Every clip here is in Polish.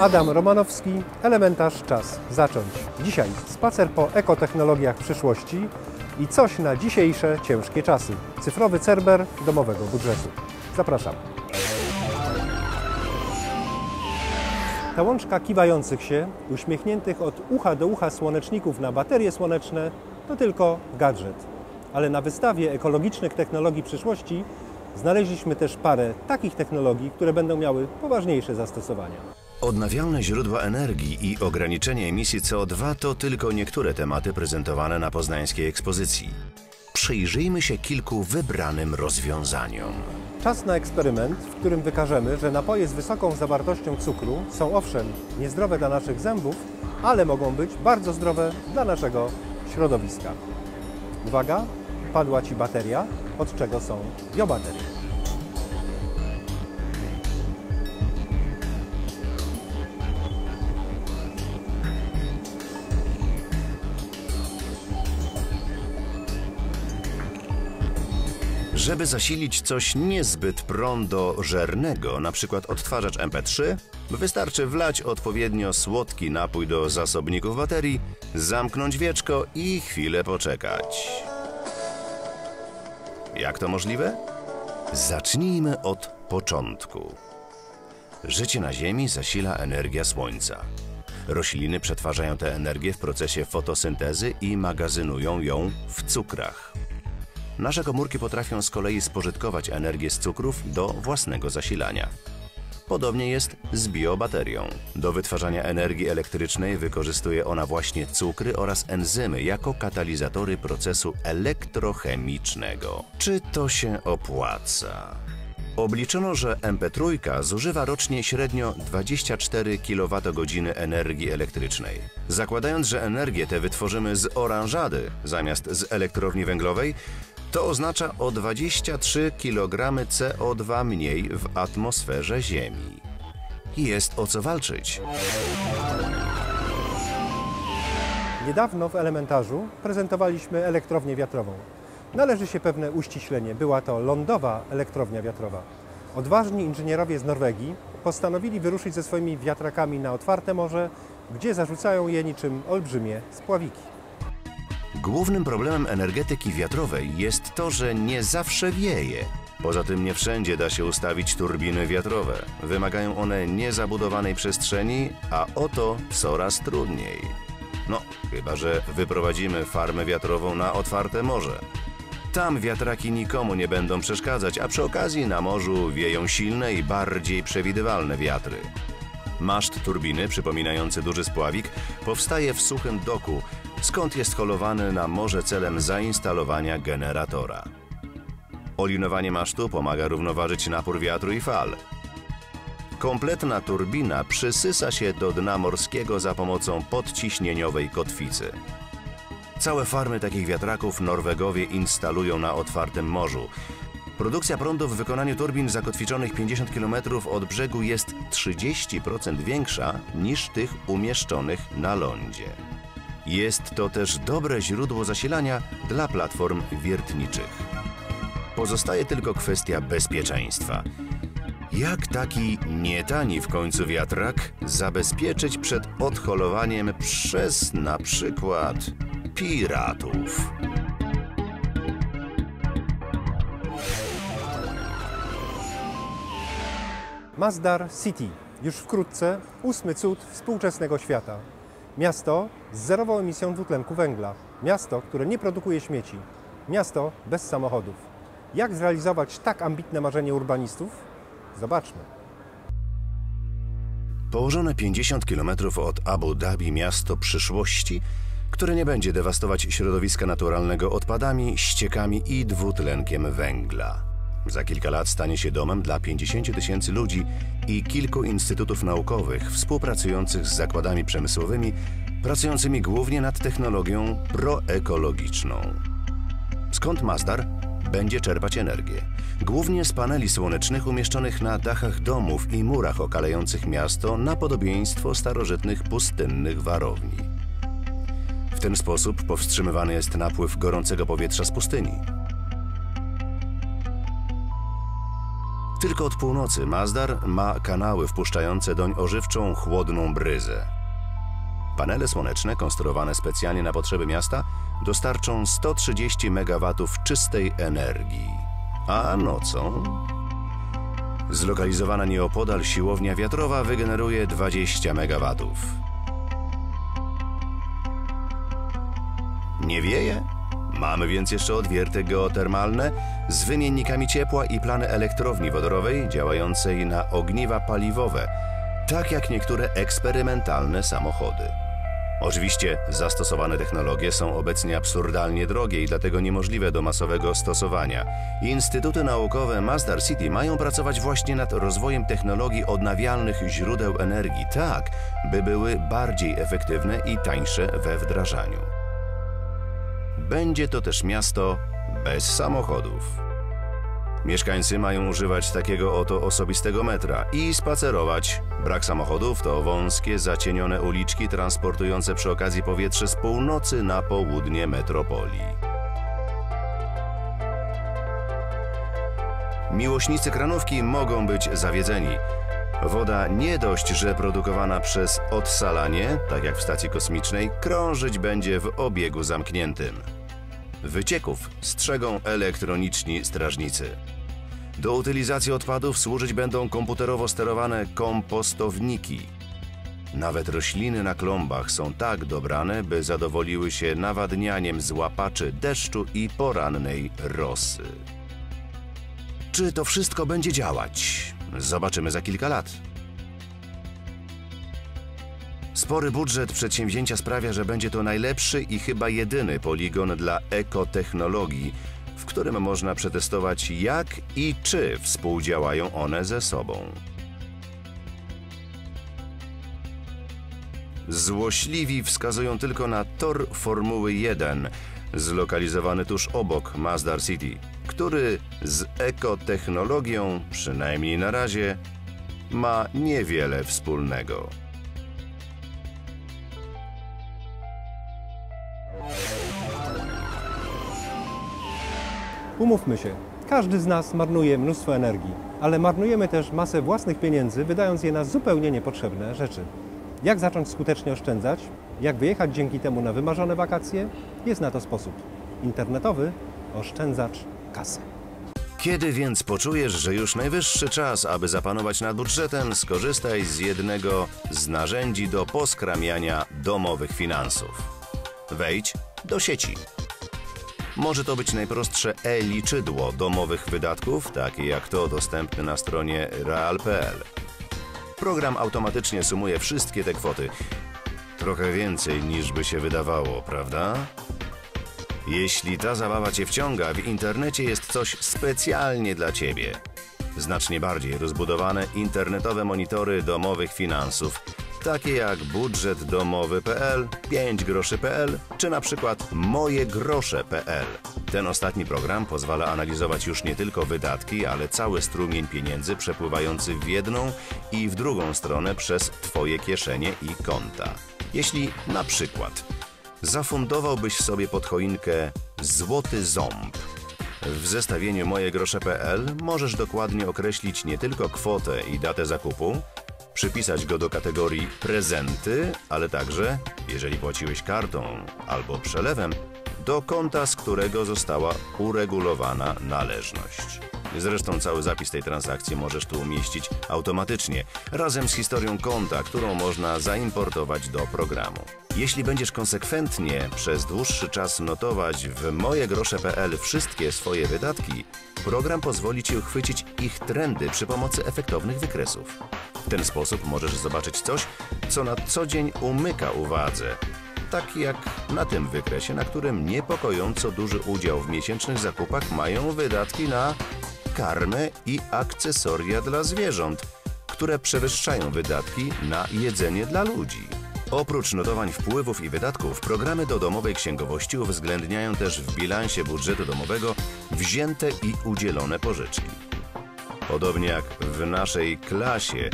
Adam Romanowski, Elementarz Czas Zacząć. Dzisiaj spacer po ekotechnologiach przyszłości i coś na dzisiejsze ciężkie czasy. Cyfrowy cerber domowego budżetu. Zapraszam. Ta łączka kiwających się, uśmiechniętych od ucha do ucha słoneczników na baterie słoneczne to tylko gadżet. Ale na wystawie ekologicznych technologii przyszłości znaleźliśmy też parę takich technologii, które będą miały poważniejsze zastosowania. Odnawialne źródła energii i ograniczenie emisji CO2 to tylko niektóre tematy prezentowane na poznańskiej ekspozycji. Przyjrzyjmy się kilku wybranym rozwiązaniom. Czas na eksperyment, w którym wykażemy, że napoje z wysoką zawartością cukru są owszem niezdrowe dla naszych zębów, ale mogą być bardzo zdrowe dla naszego środowiska. Uwaga, padła Ci bateria, od czego są biobaterie. Żeby zasilić coś niezbyt prądożernego, przykład odtwarzacz MP3, wystarczy wlać odpowiednio słodki napój do zasobników baterii, zamknąć wieczko i chwilę poczekać. Jak to możliwe? Zacznijmy od początku. Życie na Ziemi zasila energia Słońca. Rośliny przetwarzają tę energię w procesie fotosyntezy i magazynują ją w cukrach. Nasze komórki potrafią z kolei spożytkować energię z cukrów do własnego zasilania. Podobnie jest z biobaterią. Do wytwarzania energii elektrycznej wykorzystuje ona właśnie cukry oraz enzymy jako katalizatory procesu elektrochemicznego. Czy to się opłaca? Obliczono, że MP3 zużywa rocznie średnio 24 kWh energii elektrycznej. Zakładając, że energię tę wytworzymy z oranżady zamiast z elektrowni węglowej, to oznacza o 23 kg CO2 mniej w atmosferze Ziemi. Jest o co walczyć. Niedawno w elementarzu prezentowaliśmy elektrownię wiatrową. Należy się pewne uściślenie. Była to lądowa elektrownia wiatrowa. Odważni inżynierowie z Norwegii postanowili wyruszyć ze swoimi wiatrakami na otwarte morze, gdzie zarzucają je niczym olbrzymie spławiki. Głównym problemem energetyki wiatrowej jest to, że nie zawsze wieje. Poza tym nie wszędzie da się ustawić turbiny wiatrowe. Wymagają one niezabudowanej przestrzeni, a oto coraz trudniej. No, chyba że wyprowadzimy farmę wiatrową na otwarte morze. Tam wiatraki nikomu nie będą przeszkadzać, a przy okazji na morzu wieją silne i bardziej przewidywalne wiatry. Maszt turbiny, przypominający duży spławik, powstaje w suchym doku, skąd jest holowany na morze celem zainstalowania generatora. Olinowanie masztu pomaga równoważyć napór wiatru i fal. Kompletna turbina przysysa się do dna morskiego za pomocą podciśnieniowej kotwicy. Całe farmy takich wiatraków Norwegowie instalują na otwartym morzu. Produkcja prądu w wykonaniu turbin zakotwiczonych 50 km od brzegu jest 30% większa niż tych umieszczonych na lądzie. Jest to też dobre źródło zasilania dla platform wiertniczych. Pozostaje tylko kwestia bezpieczeństwa. Jak taki nietani w końcu wiatrak zabezpieczyć przed odholowaniem przez na przykład piratów? Mazdar City. Już wkrótce ósmy cud współczesnego świata. Miasto z zerową emisją dwutlenku węgla. Miasto, które nie produkuje śmieci. Miasto bez samochodów. Jak zrealizować tak ambitne marzenie urbanistów? Zobaczmy. Położone 50 km od Abu Dhabi miasto przyszłości, które nie będzie dewastować środowiska naturalnego odpadami, ściekami i dwutlenkiem węgla. Za kilka lat stanie się domem dla 50 tysięcy ludzi i kilku instytutów naukowych współpracujących z zakładami przemysłowymi, pracującymi głównie nad technologią proekologiczną. Skąd Mazdar? będzie czerpać energię. Głównie z paneli słonecznych umieszczonych na dachach domów i murach okalających miasto na podobieństwo starożytnych pustynnych warowni. W ten sposób powstrzymywany jest napływ gorącego powietrza z pustyni. Tylko od północy Mazdar ma kanały wpuszczające doń ożywczą, chłodną bryzę. Panele słoneczne, konstruowane specjalnie na potrzeby miasta, dostarczą 130 MW czystej energii. A nocą? Zlokalizowana nieopodal siłownia wiatrowa wygeneruje 20 MW. Nie wieje? Mamy więc jeszcze odwierty geotermalne z wymiennikami ciepła i plany elektrowni wodorowej działającej na ogniwa paliwowe, tak jak niektóre eksperymentalne samochody. Oczywiście zastosowane technologie są obecnie absurdalnie drogie i dlatego niemożliwe do masowego stosowania. Instytuty naukowe Masdar City mają pracować właśnie nad rozwojem technologii odnawialnych źródeł energii, tak by były bardziej efektywne i tańsze we wdrażaniu. Będzie to też miasto bez samochodów. Mieszkańcy mają używać takiego oto osobistego metra i spacerować. Brak samochodów to wąskie, zacienione uliczki transportujące przy okazji powietrze z północy na południe metropolii. Miłośnicy kranówki mogą być zawiedzeni. Woda nie dość, że produkowana przez odsalanie, tak jak w stacji kosmicznej, krążyć będzie w obiegu zamkniętym. Wycieków strzegą elektroniczni strażnicy. Do utylizacji odpadów służyć będą komputerowo sterowane kompostowniki. Nawet rośliny na klombach są tak dobrane, by zadowoliły się nawadnianiem złapaczy deszczu i porannej rosy. Czy to wszystko będzie działać? Zobaczymy za kilka lat. Spory budżet przedsięwzięcia sprawia, że będzie to najlepszy i chyba jedyny poligon dla ekotechnologii, w którym można przetestować jak i czy współdziałają one ze sobą. Złośliwi wskazują tylko na tor Formuły 1, zlokalizowany tuż obok Mazdar City, który z ekotechnologią, przynajmniej na razie, ma niewiele wspólnego. Umówmy się, każdy z nas marnuje mnóstwo energii, ale marnujemy też masę własnych pieniędzy, wydając je na zupełnie niepotrzebne rzeczy. Jak zacząć skutecznie oszczędzać? Jak wyjechać dzięki temu na wymarzone wakacje? Jest na to sposób. Internetowy oszczędzacz kasy. Kiedy więc poczujesz, że już najwyższy czas, aby zapanować nad budżetem, skorzystaj z jednego z narzędzi do poskramiania domowych finansów. Wejdź do sieci. Może to być najprostsze e-liczydło domowych wydatków, takie jak to dostępne na stronie real.pl. Program automatycznie sumuje wszystkie te kwoty. Trochę więcej niż by się wydawało, prawda? Jeśli ta zabawa Cię wciąga, w internecie jest coś specjalnie dla Ciebie. Znacznie bardziej rozbudowane internetowe monitory domowych finansów, takie jak budżetdomowy.pl, 5groszy.pl czy na przykład mojegrosze.pl. Ten ostatni program pozwala analizować już nie tylko wydatki, ale cały strumień pieniędzy przepływający w jedną i w drugą stronę przez Twoje kieszenie i konta. Jeśli na przykład zafundowałbyś sobie pod choinkę złoty ząb. W zestawieniu mojegrosze.pl możesz dokładnie określić nie tylko kwotę i datę zakupu, przypisać go do kategorii prezenty, ale także, jeżeli płaciłeś kartą albo przelewem, do konta, z którego została uregulowana należność. Zresztą cały zapis tej transakcji możesz tu umieścić automatycznie, razem z historią konta, którą można zaimportować do programu. Jeśli będziesz konsekwentnie przez dłuższy czas notować w mojegrosze.pl wszystkie swoje wydatki, program pozwoli Ci uchwycić ich trendy przy pomocy efektownych wykresów. W ten sposób możesz zobaczyć coś, co na co dzień umyka uwadze, tak jak na tym wykresie, na którym niepokojąco duży udział w miesięcznych zakupach mają wydatki na karmę i akcesoria dla zwierząt, które przewyższają wydatki na jedzenie dla ludzi. Oprócz notowań wpływów i wydatków, programy do domowej księgowości uwzględniają też w bilansie budżetu domowego wzięte i udzielone pożyczki. Podobnie jak w naszej klasie,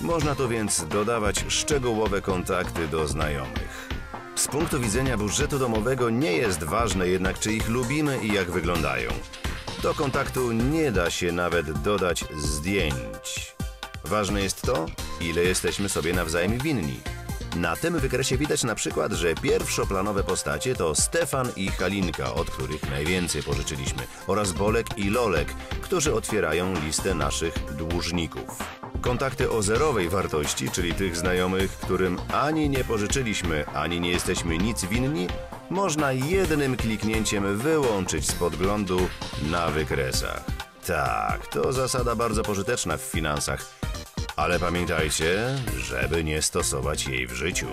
można tu więc dodawać szczegółowe kontakty do znajomych. Z punktu widzenia budżetu domowego nie jest ważne jednak, czy ich lubimy i jak wyglądają. Do kontaktu nie da się nawet dodać zdjęć. Ważne jest to, ile jesteśmy sobie nawzajem winni. Na tym wykresie widać na przykład, że pierwszoplanowe postacie to Stefan i Halinka, od których najwięcej pożyczyliśmy, oraz Bolek i Lolek, którzy otwierają listę naszych dłużników. Kontakty o zerowej wartości, czyli tych znajomych, którym ani nie pożyczyliśmy, ani nie jesteśmy nic winni, można jednym kliknięciem wyłączyć z podglądu na wykresach. Tak, to zasada bardzo pożyteczna w finansach, ale pamiętajcie, żeby nie stosować jej w życiu.